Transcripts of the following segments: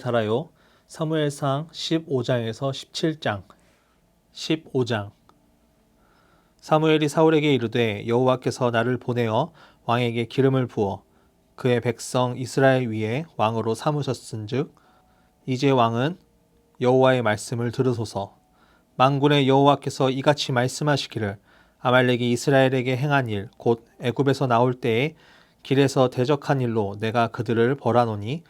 달아요. 사무엘상 15장에서 17장. 15장. 사무엘이 사울에게 이르되 여호와께서 나를 보내어 왕에게 기름을 부어 그의 백성 이스라엘 위에 왕으로 삼으셨은즉 이제 왕은 여호와의 말씀을 들으소서. 만군의 여호와께서 이같이 말씀하시기를 아말렉이 이스라엘에게 행한 일 곧 애굽에서 나올 때에 길에서 대적한 일로 내가 그들을 벌하노니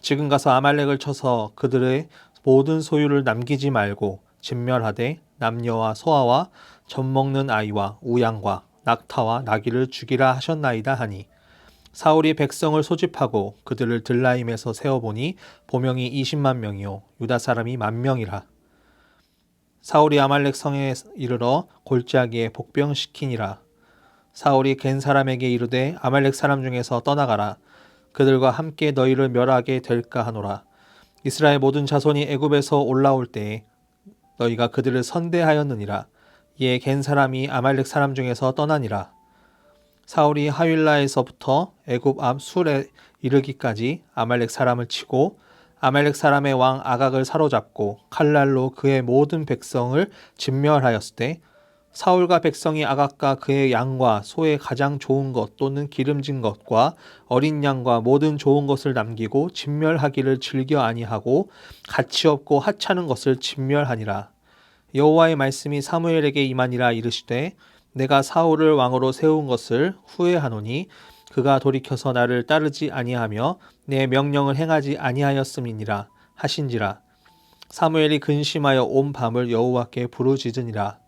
지금 가서 아말렉을 쳐서 그들의 모든 소유를 남기지 말고 진멸하되 남녀와 소아와 젖 먹는 아이와 우양과 낙타와 나귀를 죽이라 하셨나이다 하니 사울이 백성을 소집하고 그들을 들라임에서 세어보니 보명이 20만 명이요 유다 사람이 만 명이라. 사울이 아말렉 성에 이르러 골짜기에 복병시키니라. 사울이 겐 사람에게 이르되 아말렉 사람 중에서 떠나가라 그들과 함께 너희를 멸하게 될까 하노라. 이스라엘 모든 자손이 애굽에서 올라올 때에 너희가 그들을 선대하였느니라. 이에 겐 사람이 아말렉 사람 중에서 떠나니라. 사울이 하윌라에서부터 애굽 앞 술에 이르기까지 아말렉 사람을 치고 아말렉 사람의 왕 아각을 사로잡고 칼날로 그의 모든 백성을 진멸하였을 때 사울과 백성이 아각과 그의 양과 소의 가장 좋은 것 또는 기름진 것과 어린 양과 모든 좋은 것을 남기고 진멸하기를 즐겨 아니하고 가치 없고 하찮은 것을 진멸하니라. 여호와의 말씀이 사무엘에게 임하니라 이르시되 내가 사울을 왕으로 세운 것을 후회하노니 그가 돌이켜서 나를 따르지 아니하며 내 명령을 행하지 아니하였음이니라 하신지라. 사무엘이 근심하여 온 밤을 여호와께 부르짖으니라.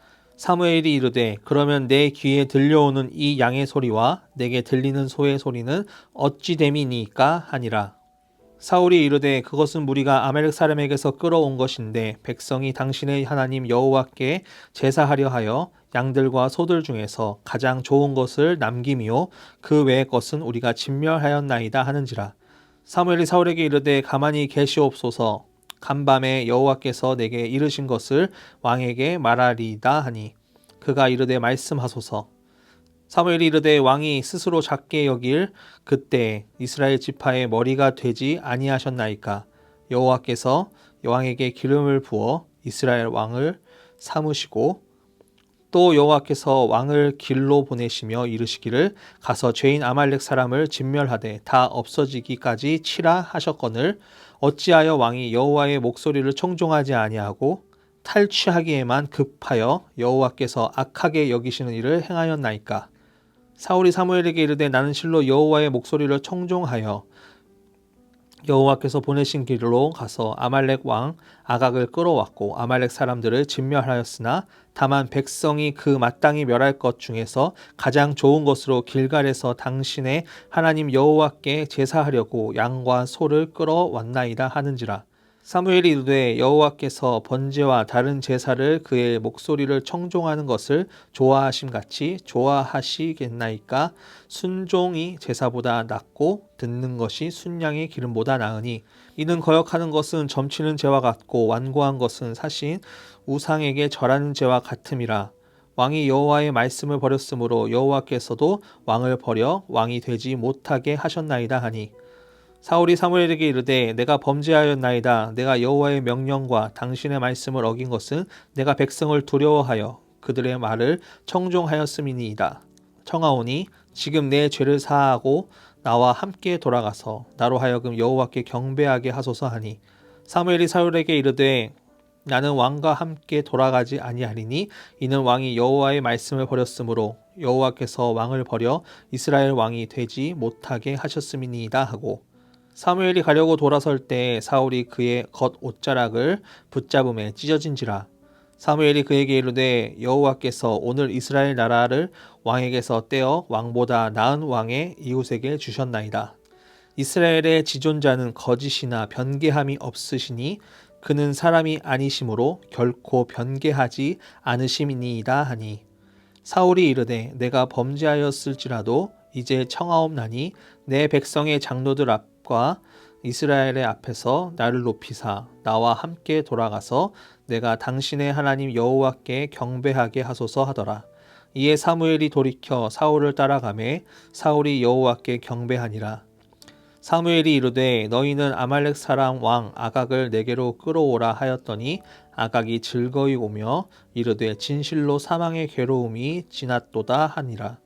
사무엘이 이르되 그러면 내 귀에 들려오는 이 양의 소리와 내게 들리는 소의 소리는 어찌 됨이니까 하니라. 사울이 이르되 그것은 무리가 아멜렉 사람에게서 끌어온 것인데 백성이 당신의 하나님 여호와께 제사하려 하여 양들과 소들 중에서 가장 좋은 것을 남김이요 그 외의 것은 우리가 진멸하였나이다 하는지라. 사무엘이 사울에게 이르되 가만히 계시옵소서 간밤에 여호와께서 내게 이르신 것을 왕에게 말하리이다 하니 그가 이르되 말씀하소서. 사무엘이 이르되 왕이 스스로 작게 여길 그때 이스라엘 지파의 머리가 되지 아니하셨나이까? 여호와께서 왕에게 기름을 부어 이스라엘 왕을 삼으시고 또 여호와께서 왕을 길로 보내시며 이르시기를 가서 죄인 아말렉 사람을 진멸하되 다 없어지기까지 치라 하셨거늘 어찌하여 왕이 여호와의 목소리를 청종하지 아니하고 탈취하기에만 급하여 여호와께서 악하게 여기시는 일을 행하였나이까? 사울이 사무엘에게 이르되 나는 실로 여호와의 목소리를 청종하여 여호와께서 보내신 길로 가서 아말렉 왕 아각을 끌어왔고 아말렉 사람들을 진멸하였으나 다만 백성이 그 마땅히 멸할 것 중에서 가장 좋은 것으로 길갈에서 당신의 하나님 여호와께 제사하려고 양과 소를 끌어왔나이다 하는지라 사무엘이 이르되 여호와께서 번제와 다른 제사를 그의 목소리를 청종하는 것을 좋아하심 같이 좋아하시겠나이까? 순종이 제사보다 낫고 듣는 것이 순양의 기름보다 나으니 이는 거역하는 것은 점치는 죄와 같고 완고한 것은 사신 우상에게 절하는 죄와 같음이라. 왕이 여호와의 말씀을 버렸으므로 여호와께서도 왕을 버려 왕이 되지 못하게 하셨나이다 하니 사울이 사무엘에게 이르되 내가 범죄하였나이다. 내가 여호와의 명령과 당신의 말씀을 어긴 것은 내가 백성을 두려워하여 그들의 말을 청종하였음이니이다. 청하오니 지금 내 죄를 사하고 나와 함께 돌아가서 나로 하여금 여호와께 경배하게 하소서 하니 사무엘이 사울에게 이르되 나는 왕과 함께 돌아가지 아니하리니 이는 왕이 여호와의 말씀을 버렸으므로 여호와께서 왕을 버려 이스라엘 왕이 되지 못하게 하셨음이니이다 하고 사무엘이 가려고 돌아설 때 사울이 그의 겉 옷자락을 붙잡음에 찢어진지라 사무엘이 그에게 이르되 여호와께서 오늘 이스라엘 나라를 왕에게서 떼어 왕보다 나은 왕의 이웃에게 주셨나이다. 이스라엘의 지존자는 거짓이나 변개함이 없으시니 그는 사람이 아니심으로 결코 변개하지 않으심이니이다 하니 사울이 이르되 내가 범죄하였을지라도 이제 청하옵나니 내 백성의 장로들 앞 과 이스라엘의 앞에서 나를 높이사 나와 함께 돌아가서 내가 당신의 하나님 여호와께 경배하게 하소서 하더라. 이에 사무엘이 돌이켜 사울을 따라가매 사울이 여호와께 경배하니라. 사무엘이 이르되 너희는 아말렉 사람 왕 아각을 내게로 끌어오라 하였더니 아각이 즐거이 오며 이르되 진실로 사망의 괴로움이 지났도다 하니라.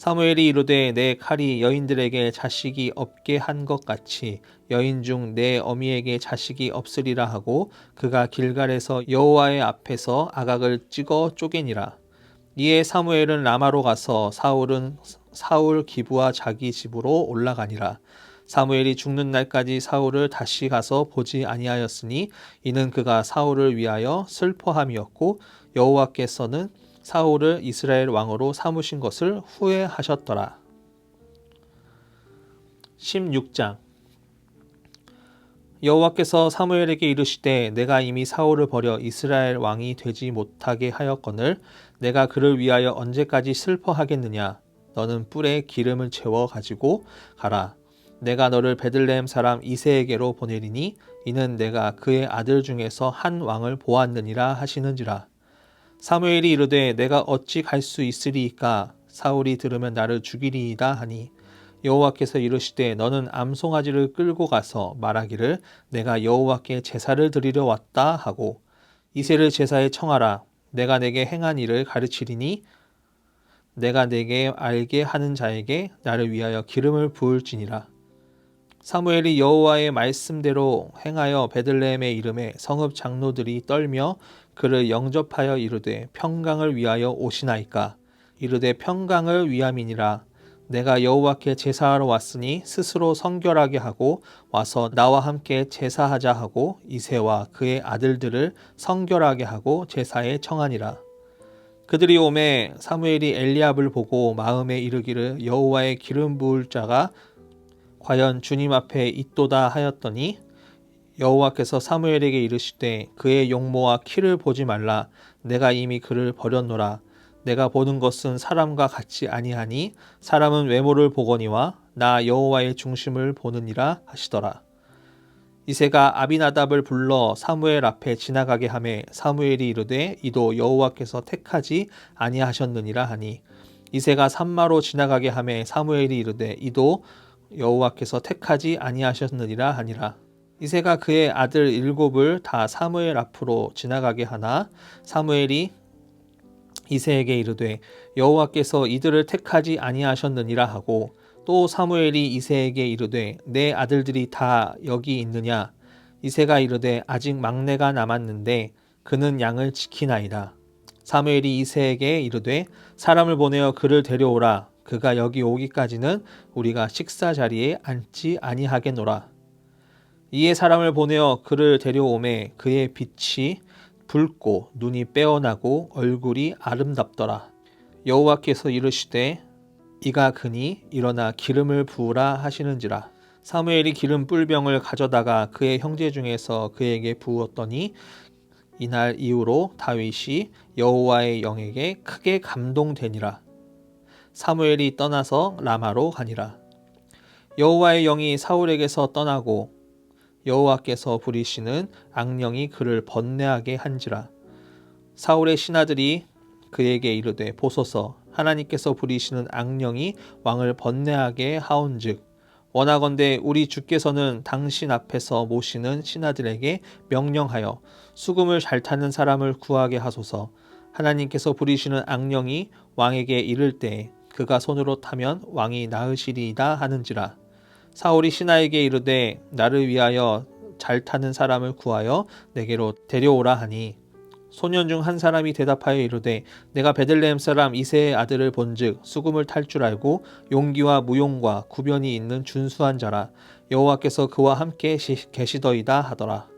사무엘이 이르되 내 칼이 여인들에게 자식이 없게 한 것 같이 여인 중 내 어미에게 자식이 없으리라 하고 그가 길갈에서 여호와의 앞에서 아각을 찍어 쪼개니라. 이에 사무엘은 라마로 가서 사울은 사울 기부와 자기 집으로 올라가니라. 사무엘이 죽는 날까지 사울을 다시 가서 보지 아니하였으니 이는 그가 사울을 위하여 슬퍼함이었고 여호와께서는 사울을 이스라엘 왕으로 삼으신 것을 후회하셨더라. 16장. 여호와께서 사무엘에게 이르시되 내가 이미 사울을 버려 이스라엘 왕이 되지 못하게 하였거늘 내가 그를 위하여 언제까지 슬퍼하겠느냐? 너는 뿔에 기름을 채워 가지고 가라. 내가 너를 베들레헴 사람 이세에게로 보내리니 이는 내가 그의 아들 중에서 한 왕을 보았느니라 하시는지라 사무엘이 이르되 내가 어찌 갈 수 있으리이까? 사울이 들으면 나를 죽이리이다 하니 여호와께서 이르시되 너는 암송아지를 끌고 가서 말하기를 내가 여호와께 제사를 드리려 왔다 하고 이세를 제사에 청하라. 내가 내게 행한 일을 가르치리니 내가 내게 알게 하는 자에게 나를 위하여 기름을 부을지니라. 사무엘이 여호와의 말씀대로 행하여 베들레헴의 이름에 성읍 장로들이 떨며 그를 영접하여 이르되 평강을 위하여 오시나이까? 이르되 평강을 위함이니라. 내가 여호와께 제사하러 왔으니 스스로 성결하게 하고 와서 나와 함께 제사하자 하고 이세와 그의 아들들을 성결하게 하고 제사에 청하니라. 그들이 오매 사무엘이 엘리압을 보고 마음에 이르기를 여호와의 기름 부을 자가 과연 주님 앞에 있도다 하였더니 여호와께서 사무엘에게 이르시되 그의 용모와 키를 보지 말라. 내가 이미 그를 버렸노라. 내가 보는 것은 사람과 같지 아니하니 사람은 외모를 보거니와 나 여호와의 중심을 보느니라 하시더라. 이세가 아비나답을 불러 사무엘 앞에 지나가게 하매 사무엘이 이르되 이도 여호와께서 택하지 아니하셨느니라 하니 이세가 산마로 지나가게 하매 사무엘이 이르되 이도 여호와께서 택하지 아니하셨느니라 하니라 이세가 그의 아들 일곱을 다 사무엘 앞으로 지나가게 하나 사무엘이 이세에게 이르되 여호와께서 이들을 택하지 아니하셨느니라 하고 또 사무엘이 이세에게 이르되 내 아들들이 다 여기 있느냐? 이세가 이르되 아직 막내가 남았는데 그는 양을 지키나이다. 사무엘이 이세에게 이르되 사람을 보내어 그를 데려오라. 그가 여기 오기까지는 우리가 식사 자리에 앉지 아니하겠노라. 이에 사람을 보내어 그를 데려오매 그의 빛이 붉고 눈이 빼어나고 얼굴이 아름답더라. 여호와께서 이르시되 이가 그니 일어나 기름을 부으라 하시는지라. 사무엘이 기름 뿔병을 가져다가 그의 형제 중에서 그에게 부었더니 이날 이후로 다윗이 여호와의 영에게 크게 감동되니라. 사무엘이 떠나서 라마로 가니라. 여호와의 영이 사울에게서 떠나고 여호와께서 부리시는 악령이 그를 번뇌하게 한지라. 사울의 신하들이 그에게 이르되 보소서. 하나님께서 부리시는 악령이 왕을 번뇌하게 하온즉 원하건대 우리 주께서는 당신 앞에서 모시는 신하들에게 명령하여 수금을 잘 타는 사람을 구하게 하소서. 하나님께서 부리시는 악령이 왕에게 이를 때에 그가 손으로 타면 왕이 나으시리이다 하는지라 사울이 신하에게 이르되 나를 위하여 잘 타는 사람을 구하여 내게로 데려오라 하니. 소년 중 한 사람이 대답하여 이르되 내가 베들레헴 사람 이세의 아들을 본즉 수금을 탈 줄 알고 용기와 무용과 구변이 있는 준수한 자라. 여호와께서 그와 함께 시- 계시더이다 하더라.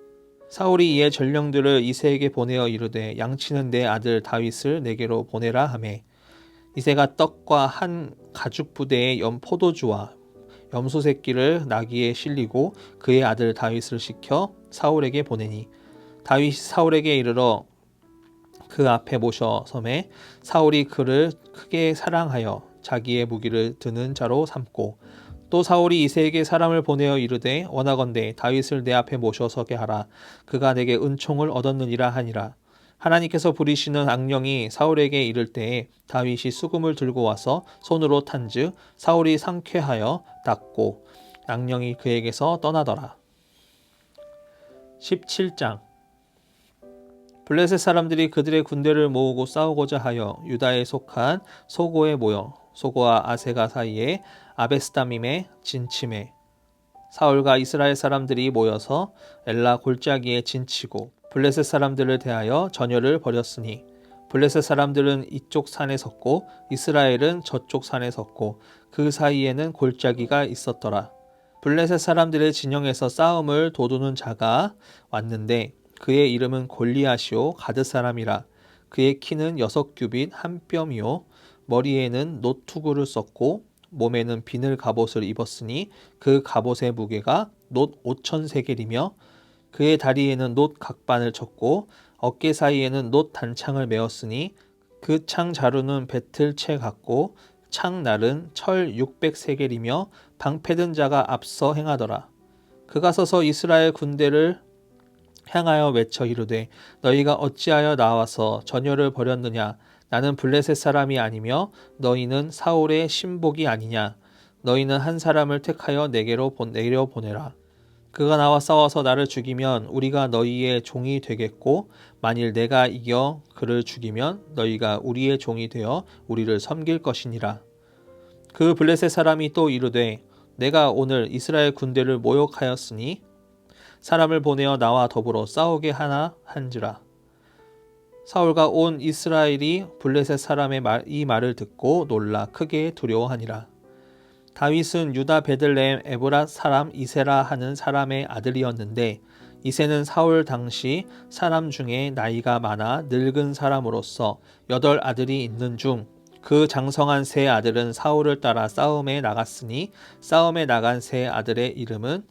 사울이 이에 전령들을 이세에게 보내어 이르되 양치는 내 아들 다윗을 내게로 보내라 하매. 이세가 떡과 한 가죽 부대의 염 포도주와 염소 새끼를 나귀에 실리고 그의 아들 다윗을 시켜 사울에게 보내니 다윗이 사울에게 이르러 그 앞에 모셔 섬에 사울이 그를 크게 사랑하여 자기의 무기를 드는 자로 삼고 또 사울이 이세에게 사람을 보내어 이르되 원하건대 다윗을 내 앞에 모셔 서게 하라. 그가 내게 은총을 얻었느니라 하니라 하나님께서 부리시는 악령이 사울에게 이를 때에 다윗이 수금을 들고 와서 손으로 탄즉 사울이 상쾌하여 닦고 악령이 그에게서 떠나더라. 17장. 블레셋 사람들이 그들의 군대를 모으고 싸우고자 하여 유다에 속한 소고에 모여 소고와 아세가 사이에 아베스다밈에 진침해 사울과 이스라엘 사람들이 모여서 엘라 골짜기에 진치고 블레셋 사람들을 대하여 전열을 벌였으니 블레셋 사람들은 이쪽 산에 섰고 이스라엘은 저쪽 산에 섰고 그 사이에는 골짜기가 있었더라. 블레셋 사람들의 진영에서 싸움을 도두는 자가 왔는데 그의 이름은 골리앗이요 가드 사람이라 그의 키는 여섯 규빗 한 뼘이요 머리에는 노투구를 썼고 몸에는 비늘 갑옷을 입었으니 그 갑옷의 무게가 놋 오천 세겔이며 그의 다리에는 놋 각반을 쳤고 어깨 사이에는 놋 단창을 메었으니 그 창 자루는 배틀채 같고 창 날은 철 600세겔이며 방패든 자가 앞서 행하더라. 그가 서서 이스라엘 군대를 향하여 외쳐 이르되 너희가 어찌하여 나와서 전열을 벌였느냐 나는 블레셋 사람이 아니며 너희는 사울의 신복이 아니냐. 너희는 한 사람을 택하여 내게로 보- 내려 보내라. 그가 나와 싸워서 나를 죽이면 우리가 너희의 종이 되겠고 만일 내가 이겨 그를 죽이면 너희가 우리의 종이 되어 우리를 섬길 것이니라. 그 블레셋 사람이 또 이르되 내가 오늘 이스라엘 군대를 모욕하였으니 사람을 보내어 나와 더불어 싸우게 하나 한지라. 사울과 온 이스라엘이 블레셋 사람의 말, 이 말을 듣고 놀라 크게 두려워하니라. 다윗은 유다 베들레헴 에브라 사람 이세라 하는 사람의 아들이었는데 이세는 사울 당시 사람 중에 나이가 많아 늙은 사람으로서 여덟 아들이 있는 중 그 장성한 세 아들은 사울을 따라 싸움에 나갔으니 싸움에 나간 세 아들의 이름은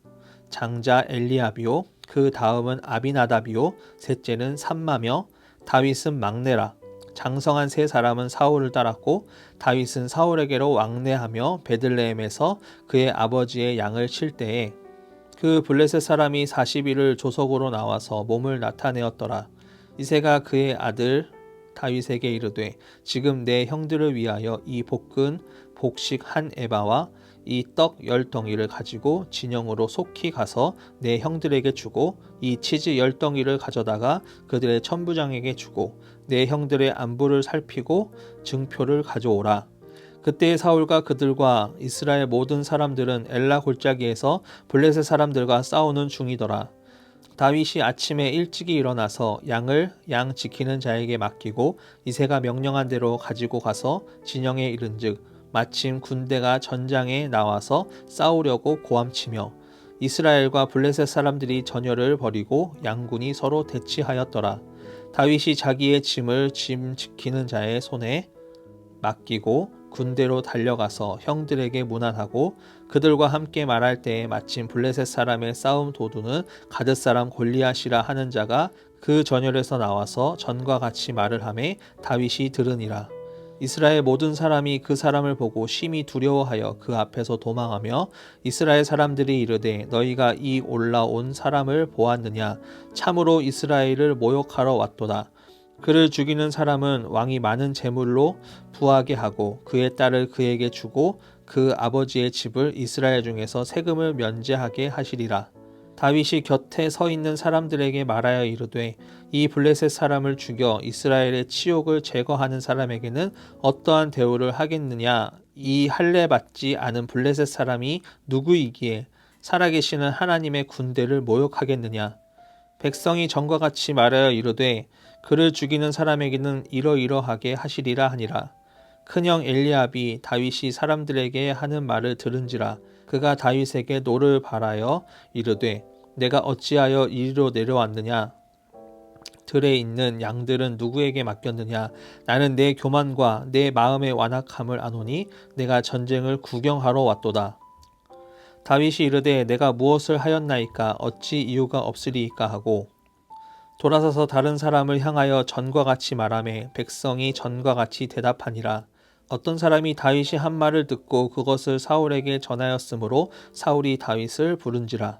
장자 엘리압이요 그 다음은 아비나답이요 셋째는 삼마며 다윗은 막내라. 장성한 세 사람은 사울을 따랐고 다윗은 사울에게로 왕래하며 베들레헴에서 그의 아버지의 양을 칠 때에 그 블레셋 사람이 40일을 조석으로 나와서 몸을 나타내었더라. 이세가 그의 아들 다윗에게 이르되 지금 내 형들을 위하여 이 볶은 복식 한 에바와 이 떡 열 덩이를 가지고 진영으로 속히 가서 내 형들에게 주고 이 치즈 열 덩이를 가져다가 그들의 천부장에게 주고 내 형들의 안부를 살피고 증표를 가져오라. 그때 사울과 그들과 이스라엘 모든 사람들은 엘라 골짜기에서 블레셋 사람들과 싸우는 중이더라. 다윗이 아침에 일찍이 일어나서 양을 양 지키는 자에게 맡기고 이세가 명령한 대로 가지고 가서 진영에 이른즉 마침 군대가 전장에 나와서 싸우려고 고함치며 이스라엘과 블레셋 사람들이 전열을 벌이고 양군이 서로 대치하였더라. 다윗이 자기의 짐을 짐 지키는 자의 손에 맡기고 군대로 달려가서 형들에게 문안하고 그들과 함께 말할 때에 마침 블레셋 사람의 싸움 도두는 가드 사람 골리앗이라 하는 자가 그 전열에서 나와서 전과 같이 말을 하매 다윗이 들으니라. 이스라엘 모든 사람이 그 사람을 보고 심히 두려워하여 그 앞에서 도망하며 이스라엘 사람들이 이르되 너희가 이 올라온 사람을 보았느냐? 참으로 이스라엘을 모욕하러 왔도다. 그를 죽이는 사람은 왕이 많은 재물로 부하게 하고 그의 딸을 그에게 주고 그 아버지의 집을 이스라엘 중에서 세금을 면제하게 하시리라 다윗이 곁에 서 있는 사람들에게 말하여 이르되 이 블레셋 사람을 죽여 이스라엘의 치욕을 제거하는 사람에게는 어떠한 대우를 하겠느냐? 이 할례 받지 않은 블레셋 사람이 누구이기에 살아계시는 하나님의 군대를 모욕하겠느냐? 백성이 전과 같이 말하여 이르되 그를 죽이는 사람에게는 이러이러하게 하시리라 하니라. 큰형 엘리압이 다윗이 사람들에게 하는 말을 들은지라 그가 다윗에게 노를 바라여 이르되 내가 어찌하여 이리로 내려왔느냐? 들에 있는 양들은 누구에게 맡겼느냐? 나는 내 교만과 내 마음의 완악함을 아노니 내가 전쟁을 구경하러 왔도다. 다윗이 이르되 내가 무엇을 하였나이까? 어찌 이유가 없으리이까? 하고 돌아서서 다른 사람을 향하여 전과 같이 말하매 백성이 전과 같이 대답하니라. 어떤 사람이 다윗이 한 말을 듣고 그것을 사울에게 전하였으므로 사울이 다윗을 부른지라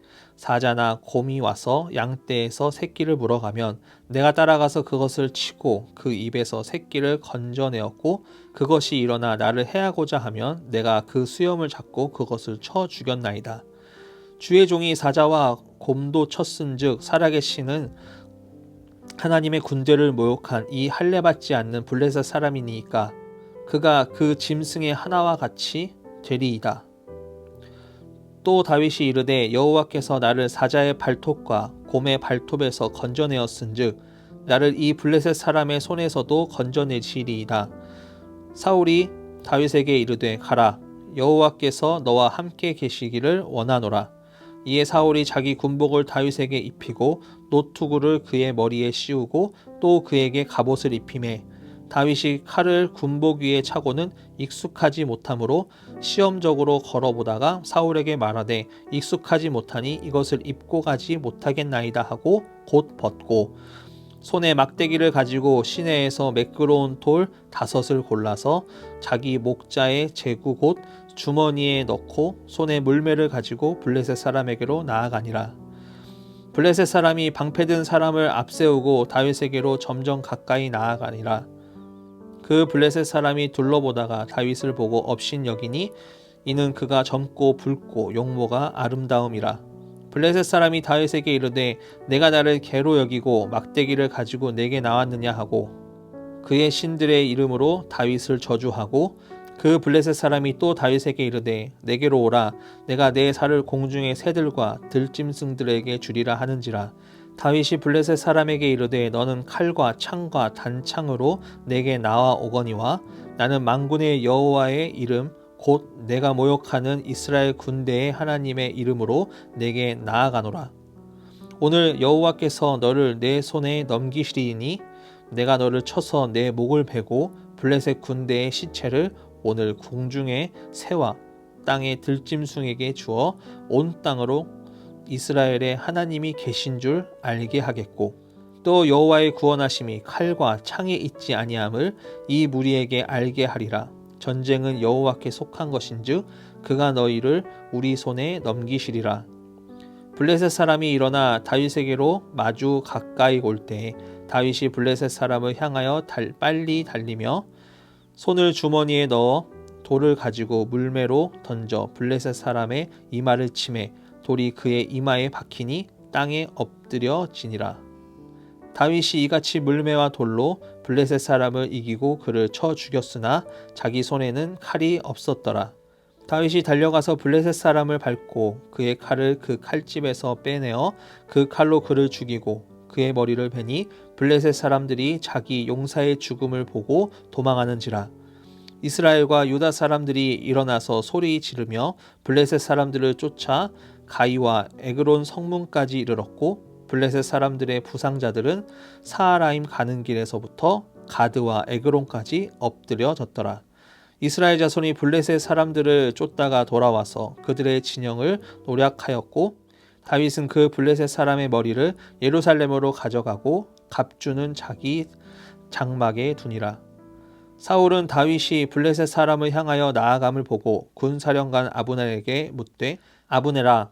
사자나 곰이 와서 양떼에서 새끼를 물어가면 내가 따라가서 그것을 치고 그 입에서 새끼를 건져내었고 그것이 일어나 나를 해하고자 하면 내가 그 수염을 잡고 그것을 쳐 죽였나이다. 주의 종이 사자와 곰도 쳤은즉 살아계시는 하나님의 군대를 모욕한 이 할례 받지 않는 블레셋 사람이니까 그가 그 짐승의 하나와 같이 되리이다. 또 다윗이 이르되 여호와께서 나를 사자의 발톱과 곰의 발톱에서 건져내었은즉 나를 이 블레셋 사람의 손에서도 건져내시리이다. 사울이 다윗에게 이르되 가라 여호와께서 너와 함께 계시기를 원하노라. 이에 사울이 자기 군복을 다윗에게 입히고 노투구를 그의 머리에 씌우고 또 그에게 갑옷을 입히매 다윗이 칼을 군복 위에 차고는 익숙하지 못하므로 시험적으로 걸어보다가 사울에게 말하되 익숙하지 못하니 이것을 입고 가지 못하겠나이다 하고 곧 벗고 손에 막대기를 가지고 시내에서 매끄러운 돌 다섯을 골라서 자기 목자의 제구 곧 주머니에 넣고 손에 물매를 가지고 블레셋 사람에게로 나아가니라. 블레셋 사람이 방패든 사람을 앞세우고 다윗에게로 점점 가까이 나아가니라. 그 블레셋 사람이 둘러보다가 다윗을 보고 업신 여기니 이는 그가 젊고 붉고 용모가 아름다움이라. 블레셋 사람이 다윗에게 이르되 내가 나를 개로 여기고 막대기를 가지고 내게 나왔느냐 하고 그의 신들의 이름으로 다윗을 저주하고 그 블레셋 사람이 또 다윗에게 이르되 내게로 오라 내가 내 살을 공중의 새들과 들짐승들에게 주리라 하는지라 다윗이 블레셋 사람에게 이르되 너는 칼과 창과 단창으로 내게 나와 오거니와 나는 만군의 여호와의 이름 곧 내가 모욕하는 이스라엘 군대의 하나님의 이름으로 내게 나아가노라. 오늘 여호와께서 너를 내 손에 넘기시리니 내가 너를 쳐서 내 목을 베고 블레셋 군대의 시체를 오늘 궁중의 새와 땅의 들짐승에게 주어 온 땅으로 이스라엘의 하나님이 계신 줄 알게 하겠고 또 여호와의 구원하심이 칼과 창에 있지 아니함을 이 무리에게 알게 하리라. 전쟁은 여호와께 속한 것인즉 그가 너희를 우리 손에 넘기시리라. 블레셋 사람이 일어나 다윗에게로 마주 가까이 올때 다윗이 블레셋 사람을 향하여 달, 빨리 달리며 손을 주머니에 넣어 돌을 가지고 물매로 던져 블레셋 사람의 이마를 치매 돌이 그의 이마에 박히니 땅에 엎드려 지니라. 다윗이 이같이 물매와 돌로 블레셋 사람을 이기고 그를 쳐 죽였으나 자기 손에는 칼이 없었더라. 다윗이 달려가서 블레셋 사람을 밟고 그의 칼을 그 칼집에서 빼내어 그 칼로 그를 죽이고 그의 머리를 베니 블레셋 사람들이 자기 용사의 죽음을 보고 도망하는지라. 이스라엘과 유다 사람들이 일어나서 소리 지르며 블레셋 사람들을 쫓아 가이와 에그론 성문까지 이르렀고 블레셋 사람들의 부상자들은 사하라임 가는 길에서부터 가드와 에그론까지 엎드려졌더라. 이스라엘 자손이 블레셋 사람들을 쫓다가 돌아와서 그들의 진영을 노략하였고 다윗은 그 블레셋 사람의 머리를 예루살렘으로 가져가고 갑주는 자기 장막에 두니라. 사울은 다윗이 블레셋 사람을 향하여 나아감을 보고 군사령관 아브넬에게 묻되 아브넬아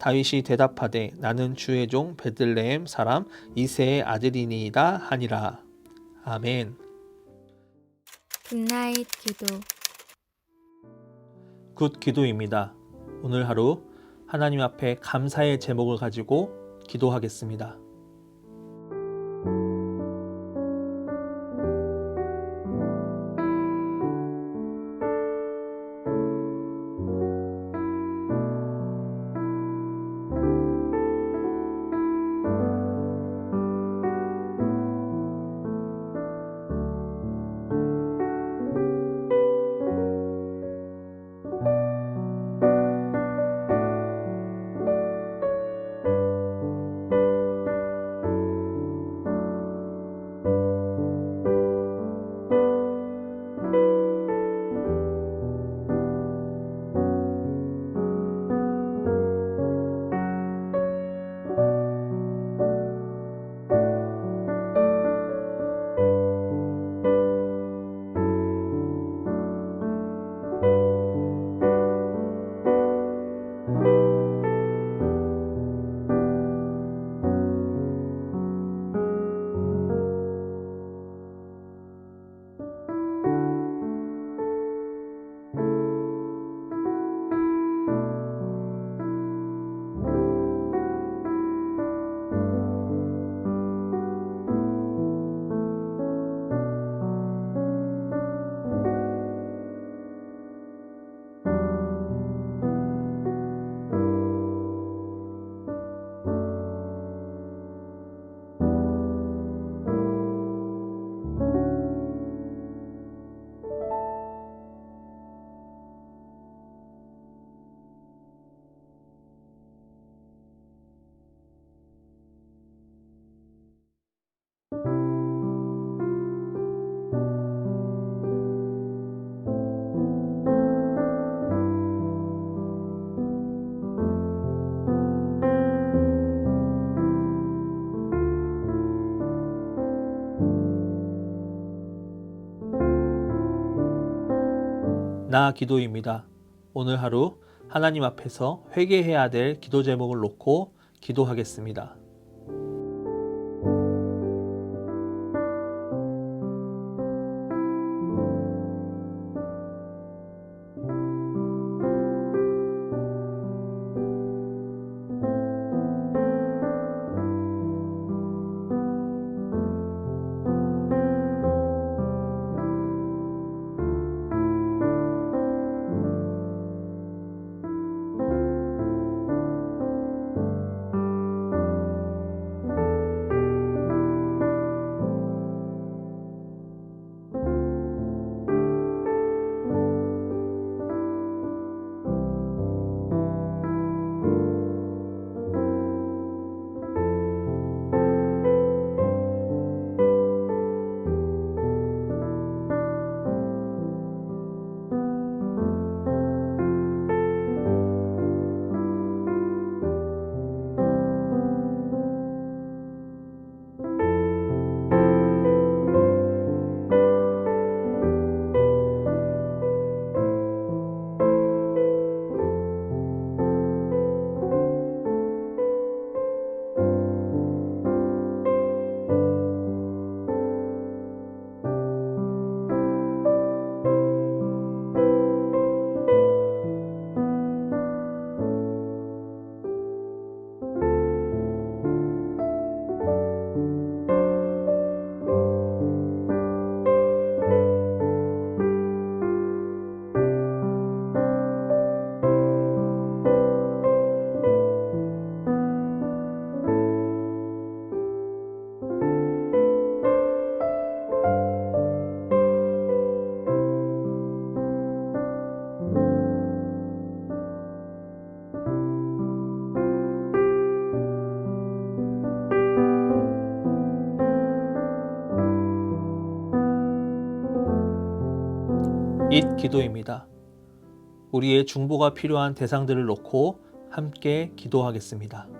다윗이 대답하되 나는 주의 종 베들레헴 사람 이세의 아들이니이다 하니라 아멘 굿나잇 기도 굿 기도입니다. 오늘 하루 하나님 앞에 감사의 제목을 가지고 기도하겠습니다. 나 기도입니다. 오늘 하루 하나님 앞에서 회개해야 될 기도 제목을 놓고 기도하겠습니다. 기도입니다. 우리의 중보가 필요한 대상들을 놓고 함께 기도하겠습니다.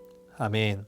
아멘.